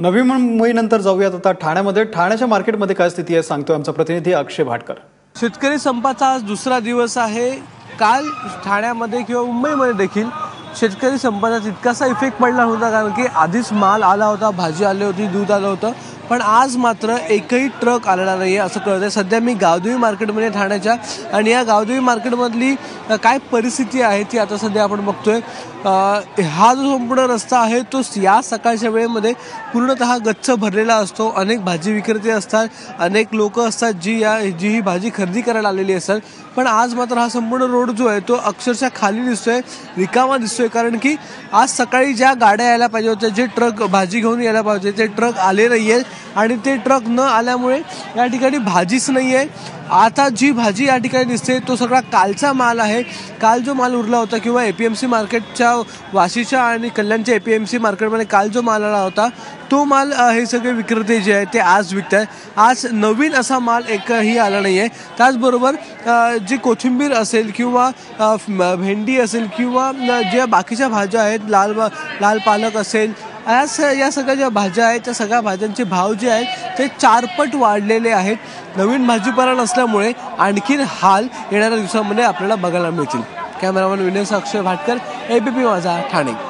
नवी मुंबईनंतर जाऊयात. आता ठाण्यामध्ये ठाण्याच्या मार्केटमध्ये काय स्थिती आहे सांगतोय आमचा प्रतिनिधी अक्षय भाटकर. शेतकरी संपाचा आज दुसरा दिवस आहे. काल ठाण्यामध्ये किंवा मुंबईमध्ये देखील शेतकरी संपाचा तितकासा इफेक्ट पडला होता कारण की आधीच माल आला होता भाजी आली होती दूध आलं होतं. पण आज मात्र एकही ट्रक आलेला नाही आहे असं कळतं आहे सध्या मी गावदेवी मार्केटमध्ये ठाण्याच्या. आणि या गावदेवी मार्केटमधली काय परिस्थिती आहे ती आता सध्या आपण बघतोय. हा जो संपूर्ण रस्ता आहे तो या सकाळच्या वेळेमध्ये पूर्णतः गच्च भरलेला असतो. अनेक भाजी विक्रेते असतात अनेक लोक असतात जी या जी ही भाजी खरेदी करायला आलेली असतात. पण आज मात्र हा संपूर्ण रोड जो आहे तो अक्षरशः खाली दिसतोय रिकामा दिसतोय. कारण की आज सकाळी ज्या गाड्या यायला पाहिजे होत्या जे ट्रक भाजी घेऊन यायला पाहिजे ते ट्रक आले नाही आहेत आणि ते ट्रक न आल्यामुळे या ठिकाणी भाजीच नाही आहे आता जी भाजी या ठिकाणी दिसते तो सगळा कालचा माल आहे. काल जो माल उरला होता किंवा ए पी एम सी मार्केटच्या वाशीच्या आणि कल्याणच्या ए पी एम सी मार्केटमध्ये काल जो माल आला होता तो माल हे सगळे विक्रेते जे आहेत ते आज विकत आहेत आज नवीन असा माल एकही आला नाही आहे त्याचबरोबर जी कोथिंबीर असेल किंवा भेंडी असेल किंवा ज्या बाकीच्या भाज्या आहेत लाल लाल पालक असेल या या सगळ्या ज्या भाज्या आहेत त्या सगळ्या भाज्यांचे भाव जे आहेत ते चारपट वाढलेले आहेत. नवीन भाजीपाला नसल्यामुळे आणखीन हाल येणाऱ्या दिवसामध्ये आपल्याला बघायला मिळतील. Cameraman Vinay Akshay Bhatkar ABP Majha Thane.